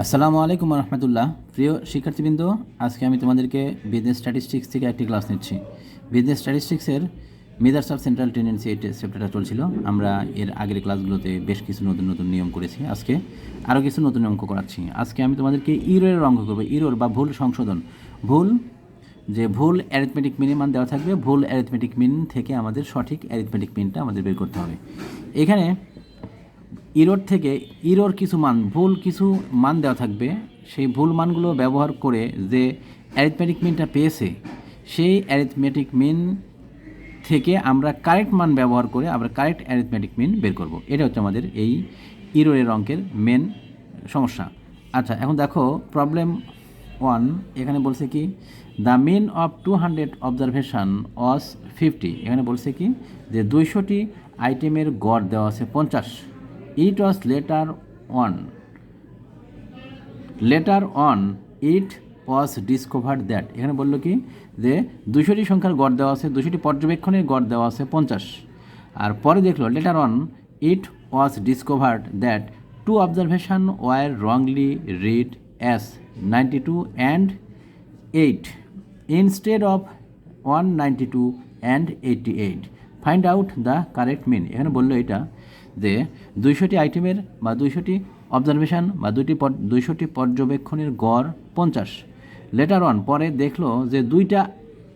আসসালামু আলাইকুম রহমতুল্লাহ প্রিয় শিক্ষার্থীবৃন্দ, আজকে আমি তোমাদেরকে বিজনেস স্ট্যাটিস্টিক্স থেকে একটি ক্লাস নিচ্ছি। বিজনেস স্ট্যাটিস্টিক্সের মেজার্স অফ সেন্ট্রাল টেন্ডেন্সি এই চ্যাপ্টারটা চলছিল। আমরা এর আগের ক্লাসগুলোতে বেশ কিছু নতুন নতুন নিয়ম করেছি। আজকে আরও কিছু নতুন অঙ্ক করাচ্ছি। আজকে আমি তোমাদেরকে ইরোর অঙ্ক করব। ইরোর বা ভুল সংশোধন। ভুল, যে ভুল অ্যারিথমেটিক মিনের মান দেওয়া থাকবে, ভুল অ্যারিথমেটিক মিন থেকে আমাদের সঠিক অ্যারিথমেটিক মিনটা আমাদের বের করতে হবে। এখানে ইরোর থেকে ইরোর কিছু মান, ভুল কিছু মান দেওয়া থাকবে। সেই ভুল মানগুলো ব্যবহার করে যে অ্যারিথমেটিক মিনটা পেয়েছে, সেই অ্যারিথমেটিক মিন থেকে আমরা কারেক্ট মান ব্যবহার করে আমরা কারেক্ট অ্যারিথমেটিক মিন বের করব। এটা হচ্ছে আমাদের এই ইরোরের অঙ্কের মেন সমস্যা। আচ্ছা এখন দেখো প্রবলেম ওয়ান এখানে বলছে কি the mean of two hundred observation as fifty এখানে বলছে কি, যে দুইশোটি আইটেমের গড় দেওয়া আছে পঞ্চাশ। It was later one later on it was discovered that এখানে বলল কি? যে দুশোটি সংখ্যার গড় দেওয়া আছে, দুশোটি পর্যবেক্ষণের গড় দেওয়া আছে পঞ্চাশ। আর পরে দেখল later on it was discovered that two observation were wrongly read as ninety two and eight instead of one ninety two and eighty eight find out the correct mean এখানে বলল এটা যে দুইশোটি আইটেমের বা দুইশোটি অবজারভেশন বা দুইটি দুইশোটি পর্যবেক্ষণের গড় পঞ্চাশ। লেটার ওয়ান পরে দেখল যে দুইটা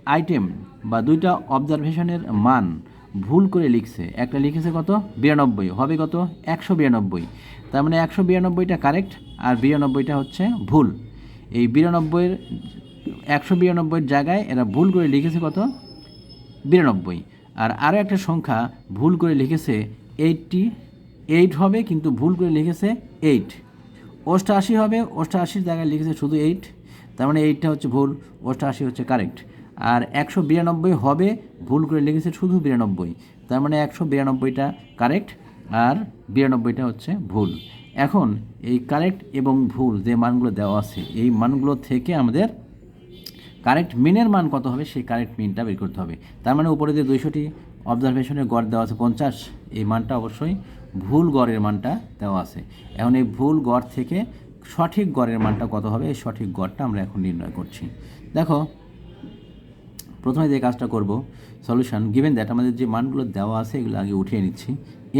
আইটেম বা দুইটা অবজারভেশনের মান ভুল করে লিখছে। একটা লিখেছে কত? বিরানব্বই। হবে কত? একশো বিরানব্বই। তার মানে একশো বিরানব্বইটা কারেক্ট আর বিরানব্বইটা হচ্ছে ভুল। এই বিরানব্বইয়ের, একশো বিরানব্বইয়ের জায়গায় এরা ভুল করে লিখেছে কত? বিরানব্বই। আর আরও একটা সংখ্যা ভুল করে লিখেছে এইটটি এইট হবে, কিন্তু ভুল করে লিখেছে এইট অষ্টআশি হবে অষ্টআশির জায়গায় লিখেছে শুধু এইট তার মানে এইটটা হচ্ছে ভুল অষ্টআশি হচ্ছে কারেক্ট আর একশো বিরানব্বই হবে, ভুল করে লিখেছে শুধু বিরানব্বই, তার মানে একশো বিরানব্বইটা কারেক্ট আর বিরানব্বইটা হচ্ছে ভুল। এখন এই কারেক্ট এবং ভুল যে মানগুলো দেওয়া আছে, এই মানগুলো থেকে আমাদের কারেক্ট মিনের মান কত হবে, সেই কারেক্ট মিনটা বের করতে হবে। তার মানে উপরে যে দুইশোটি অবজারভেশনের গড় দেওয়া আছে পঞ্চাশ। এই মানটা অবশ্যই ভুল গড়ের মানটা দেওয়া আছে। এখন এই ভুল গড় থেকে সঠিক গড়ের মানটা কত হবে? এই সঠিক গড়টা আমরা এখন নির্ণয় করছি। দেখো, প্রথমে যে কাজটা করব সলিউশন গিভেন দ্যাট আমাদের যে মানগুলো দেওয়া আছে, এগুলো আগে উঠিয়ে নিচ্ছি।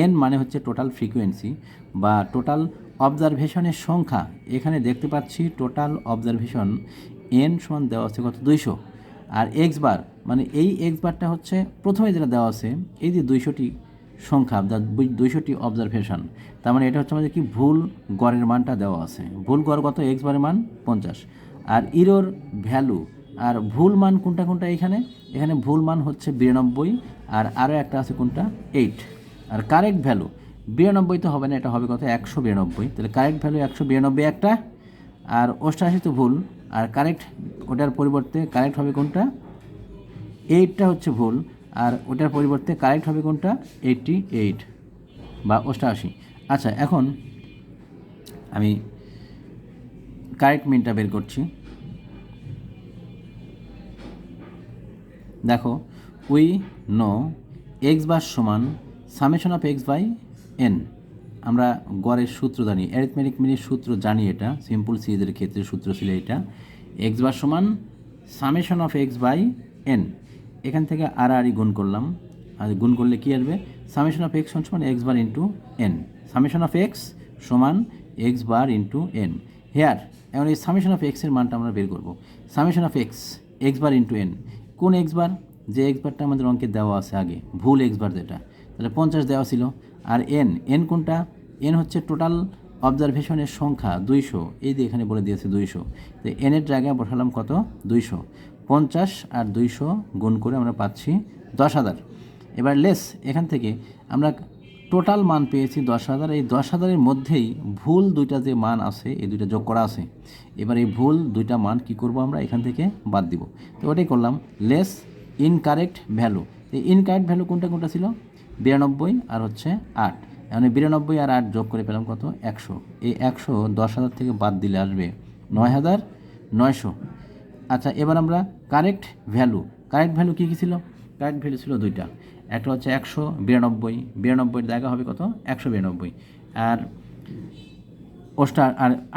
এন মানে হচ্ছে টোটাল ফ্রিকোয়েন্সি বা টোটাল অবজারভেশনের সংখ্যা। এখানে দেখতে পাচ্ছি টোটাল অবজারভেশন এন সমান দেওয়া আছে কত? দুইশো। আর এক্স বার মানে এই এক্স বারটা হচ্ছে প্রথমে যেটা দেওয়া আছে, এই যে দুইশোটি সংখ্যা দুইশোটি অবজারভেশন তার মানে এটা হচ্ছে আমাদের কি ভুল গড়ের মানটা দেওয়া আছে। ভুল গড় কত? এক্স বারের মান পঞ্চাশ। আর ইরোর ভ্যালু আর ভুল মান কোনটা কোনটা এখানে? এখানে ভুল মান হচ্ছে বিরানব্বই, আর আরও একটা আছে কোনটা? এইট আর কারেক্ট ভ্যালু বিরানব্বই তো হবে না, এটা হবে কত? একশো বিরানব্বই। তাহলে কারেক্ট ভ্যালু একশো বিরানব্বই একটা, আর অষ্টাশি তো ভুল, আর কারেক্ট ওটার পরিবর্তে কারেক্ট হবে কোনটা? এইটটা হচ্ছে ভুল, আর ওটার পরিবর্তে কারেক্ট হবে কোনটা? এইটটি এইট বা অষ্টাশি। আচ্ছা এখন আমি কারেক্ট মিনটা বের করছি। দেখো উই নো এক্স বার সমান summation of X by N আমরা গড়ের সূত্র জানি অ্যারিথমেটিক মিনির সূত্র জানি এটা সিম্পল সিরিজের ক্ষেত্রে সূত্র ছিল এটা। এক্স বার সমান summation of X by N. এখান থেকে আর আরই গুণ করলাম। আর গুণ করলে কী আসবে? সামেশন অফ এক্স সমান X bar into N. Summation of X সমান X bar into N. Here, এখন এই সামেশন অফ এক্সের মানটা আমরা বের করব। Summation of X X bar into N. কোন এক্স বার? যে এক্স বারটা আমাদের অঙ্কে দেওয়া আছে আগে, ভুল এক্স বার যেটা। তাহলে পঞ্চাশ দেওয়া ছিল। আর এন এন কোনটা? এন হচ্ছে টোটাল অবজারভেশনের সংখ্যা দুইশো। এই যে এখানে বলে দিয়েছে দুইশো। তো এনের জায়গায় বসালাম কত? দুইশো। পঞ্চাশ আর দুইশো গুণ করে আমরা পাচ্ছি দশ হাজার। এবার লেস এখান থেকে আমরা টোটাল মান পেয়েছি দশ হাজার। এই দশ হাজারের মধ্যেই ভুল দুইটা যে মান আছে, এই দুইটা যোগ করা আছে। এবার এই ভুল দুইটা মান কি করব আমরা? এখান থেকে বাদ দিব। তো ওটাই করলাম লেস ইনকারেক্ট ভ্যালু এই ইনকারেক্ট ভ্যালু কোনটা কোনটা ছিল? বিরানব্বই আর হচ্ছে আট। মানে বিরানব্বই আর আট যোগ করে পেলাম কত? একশো। এই একশো দশ হাজার থেকে বাদ দিলে আসবে নয় হাজার নয়শো। আচ্ছা এবার আমরা কারেক্ট ভ্যালু কারেক্ট ভ্যালু কী কী ছিল? কারেক্ট ভ্যালু ছিল দুইটা। একটা হচ্ছে একশো বিরানব্বই। বিরানব্বইয়ের জায়গা হবে কত? একশো বিরানব্বই। আর অষ্টা,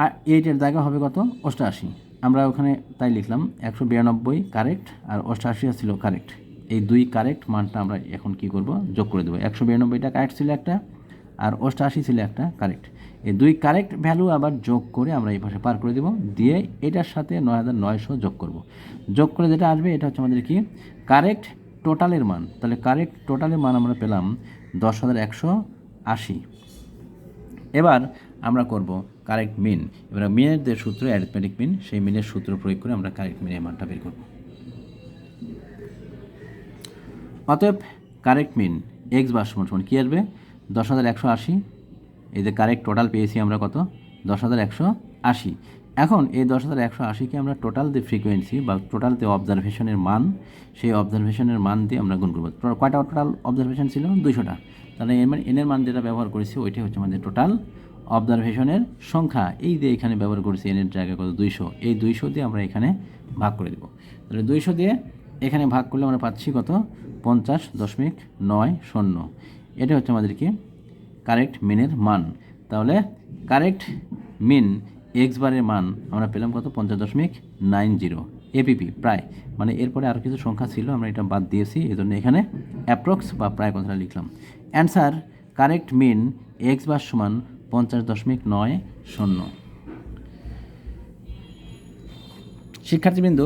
আর এইটের জায়গা হবে কত? অষ্টাশি। আমরা ওখানে তাই লিখলাম একশো বিরানব্বই কারেক্ট আর অষ্টাশি ছিল কারেক্ট এই দুই কারেক্ট মানটা আমরা এখন কি করব? যোগ করে দেবো। একশো বিরানব্বইটা কারেক্ট ছিল একটা আর অষ্টাশি ছিল একটা কারেক্ট এই দুই কারেক্ট ভ্যালু আবার যোগ করে আমরা এই পাশে পার করে দেব, দিয়ে এটার সাথে নয় হাজার নয়শো যোগ করব। যোগ করে যেটা আসবে, এটা হচ্ছে আমাদের কি? কারেক্ট টোটালের মান। তাহলে কারেক্ট টোটালের মান আমরা পেলাম দশ হাজার একশো আশি। এবার আমরা করব কারেক্ট মিন এবার মিনের যে সূত্র অ্যারিথমেটিক মিন সেই মিনের সূত্র প্রয়োগ করে আমরা কারেক্ট মিনের মানটা বের করব। অতএব কারেক্ট মিন এক্স বার সমান সমান কী আসবে? দশ হাজার একশো আশি। এই যে কারেক্ট টোটাল পেয়েছি আমরা কত? দশ হাজার একশো আশি। এখন এই দশ হাজার একশো আশিকে আমরা টোটাল যে ফ্রিকোয়েন্সি বা টোটাল যে অবজারভেশনের মান, সেই অবজারভেশনের মান দিয়ে আমরা গুণ করব। কয়টা টোটাল অবজারভেশন ছিল? দুইশোটা। তাহলে এর মানে এনের মান যেটা ব্যবহার করেছি, ওইটাই হচ্ছে আমাদের টোটাল অবজারভেশনের সংখ্যা। এই যে এখানে ব্যবহার করেছি এনের জায়গায় কত? দুইশো। এই দুইশো দিয়ে আমরা এখানে ভাগ করে দেবো। তাহলে দুইশো দিয়ে এখানে ভাগ করলে আমরা পাচ্ছি কত? পঞ্চাশ দশমিক নয় শূন্য। এটা হচ্ছে আমাদের কি? কারেক্ট মিনের মান। তাহলে কারেক্ট মিন এক্স বারের মান আমরা পেলাম কত? পঞ্চাশ দশমিক নাইন জিরো। এপিপি প্রায়। মানে এরপরে আরও কিছু সংখ্যা ছিল, আমরা এটা বাদ দিয়েছি এই জন্য এখানে অ্যাপ্রক্স বা প্রায় কথাটা লিখলাম। Answer correct mean X bar সমান পঞ্চাশ দশমিক নয় শূন্য। শিক্ষার্থীবৃন্দ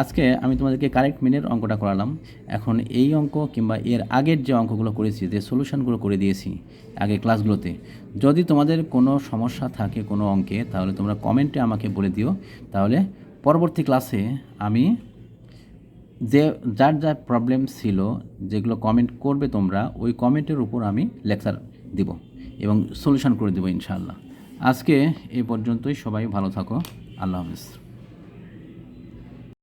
আজকে আমি তোমাদেরকে কারেক্ট মিনের অঙ্কটা করালাম। এখন এই অঙ্ক কিংবা এর আগের যে অঙ্কগুলো করেছি, যে সলিউশনগুলো করে দিয়েছি আগে ক্লাসগুলোতে যদি তোমাদের কোনো সমস্যা থাকে কোনো অঙ্কে, তাহলে তোমরা কমেন্টে আমাকে বলে দিও। তাহলে পরবর্তী ক্লাসে আমি যে, যার যার প্রবলেম ছিল, যেগুলো কমেন্ট করবে তোমরা, ওই কমেন্টের উপর আমি লেকচার দিব এবং সলিউশন করে দেবো ইনশাআল্লাহ। আজকে এই পর্যন্তই, সবাই ভালো থাকো, আল্লাহ হাফিজ।